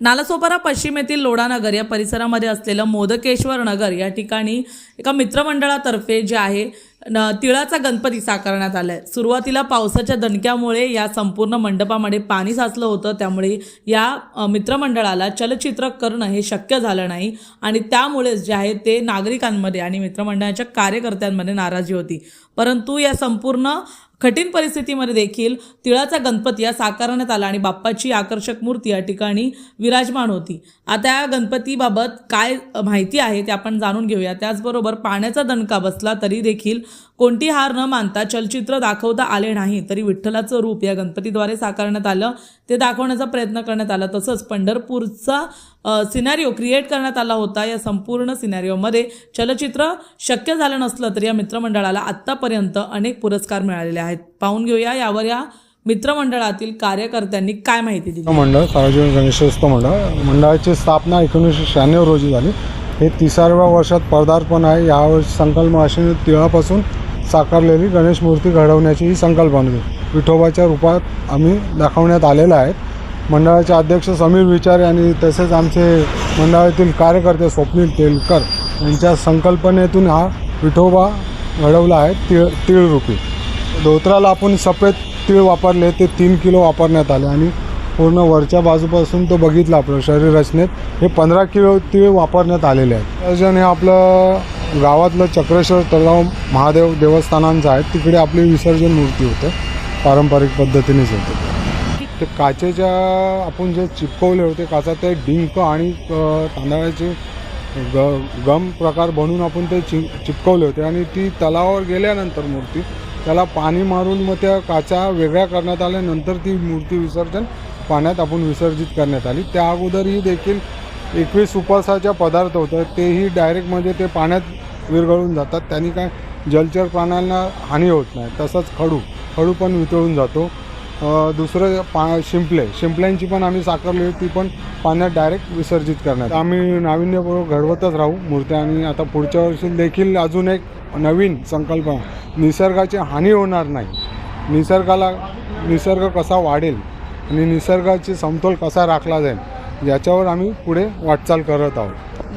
नालासोपारा पश्चिम येथील लोढानगर या परिसरामध्ये असलेलं मोदकेश्वर नगर या ठिकाणी एका मित्रमंडळातर्फे जे आहे न तिळाचा गणपती साकारण्यात आला आहे सुरुवातीला पावसाच्या दणक्यामुळे या संपूर्ण मंडपामध्ये पाणी साचलं होतं. त्यामुळे या मित्रमंडळाला चलचित्र करणं हे शक्य झालं नाही. आणि त्यामुळेच जे आहे ते नागरिकांमध्ये आणि मित्रमंडळाच्या कार्यकर्त्यांमध्ये नाराजी होती. परंतु या संपूर्ण कठीण परिस्थितीमध्ये देखील तिळाचा गणपती हा साकारण्यात आला आणि बाप्पाची आकर्षक मूर्ती या ठिकाणी विराजमान होती. आता या गणपतीबाबत काय माहिती आहे ते आपण जाणून घेऊया. त्याचबरोबर पाण्याचा दणका बसला तरी देखील कोणती हार न मानता चलचित्र दाखवता आले नाही तरी विठ्ठलाचं रूप या गणपतीद्वारे साकारण्यात आलं. ते दाखवण्याचा प्रयत्न करण्यात आला. तसंच पंढरपूरचा सिनॅरिओ क्रिएट करण्यात आला होता. या संपूर्ण सिनॅरिओमध्ये चलचित्र शक्य झालं नसलं तरी या मित्रमंडळाला आत्तापर्यंत अनेक पुरस्कार मिळालेले आहेत. पाहून घेऊया यावर या मित्रमंडळातील कार्यकर्त्यांनी काय माहिती दिली. मंडळ सार्वजनिक गणेशोत्सव मंडळ मंडळाची स्थापना एकोणीसशे शहाण्णव रोजी झाली. हे तिसाव्या वर्षात पदार्पण आहे. यावर्षी संकल्प अशी तिळापासून साकारलेली गणेश मूर्ती घडवण्याची ही संकल्पना होती विठोबाच्या रूपात आम्ही दाखवण्यात आलेलं आहे. मंडळाचे अध्यक्ष समीर विचार यांनी तसेच आमचे मंडळातील कार्यकर्ते स्वप्नील तेलकर यांच्या संकल्पनेतून हा विठोबा घडवला आहे. तिळ तिळरूपी धोत्राला आपण सफेद तीळ वापरले. ते तीन किलो वापरण्यात आले आणि पूर्ण वरच्या बाजूपासून तो बघितला आपलं शरीर रचनेत हे पंधरा किलो ते वापरण्यात आलेले आहेत. अजून हे आपलं गावातलं चक्रेश्वर तलाव महादेव देवस्थानांचं आहे. तिकडे आपली विसर्जन मूर्ती होते. पारंपरिक पद्धतीनेच होते. ते काचेच्या आपण जे चिपकवले होते काचा ते डिंक आणि तांदळाचे ग गम प्रकार बनवून आपण ते चि चिपकवले होते. आणि ती तलावावर गेल्यानंतर मूर्ती त्याला पाणी मारून मग त्या काचा वेगळ्या करण्यात आल्यानंतर ती मूर्ती विसर्जन पाण्यात आपण विसर्जित करण्यात आली. त्या अगोदरही देखील एकवीस उपासाच्या पदार्थ होतात तेही डायरेक्ट म्हणजे ते पाण्यात विरघळून जातात. त्यांनी काय जलचर प्राण्यांना हानी होत नाही. तसंच खडू. खडू पण वितळून जातो. दुसरं पा शिंपले. शिंपल्यांची पण आम्ही साकारली ती पण पाण्यात डायरेक्ट विसर्जित करण्यात. आम्ही नाविन्यपूर्वक घडवतच राहू. मूर्त्या आणि आता पुढच्या वर्षी देखील अजून एक नवीन संकल्पना निसर्गाची हानी होणार नाही. निसर्गाला निसर्ग कसा वाढेल? आणि निसर्गाची समतोल कसा राखला जाईल याच्यावर आम्ही पुढे वाटचाल करत आहोत.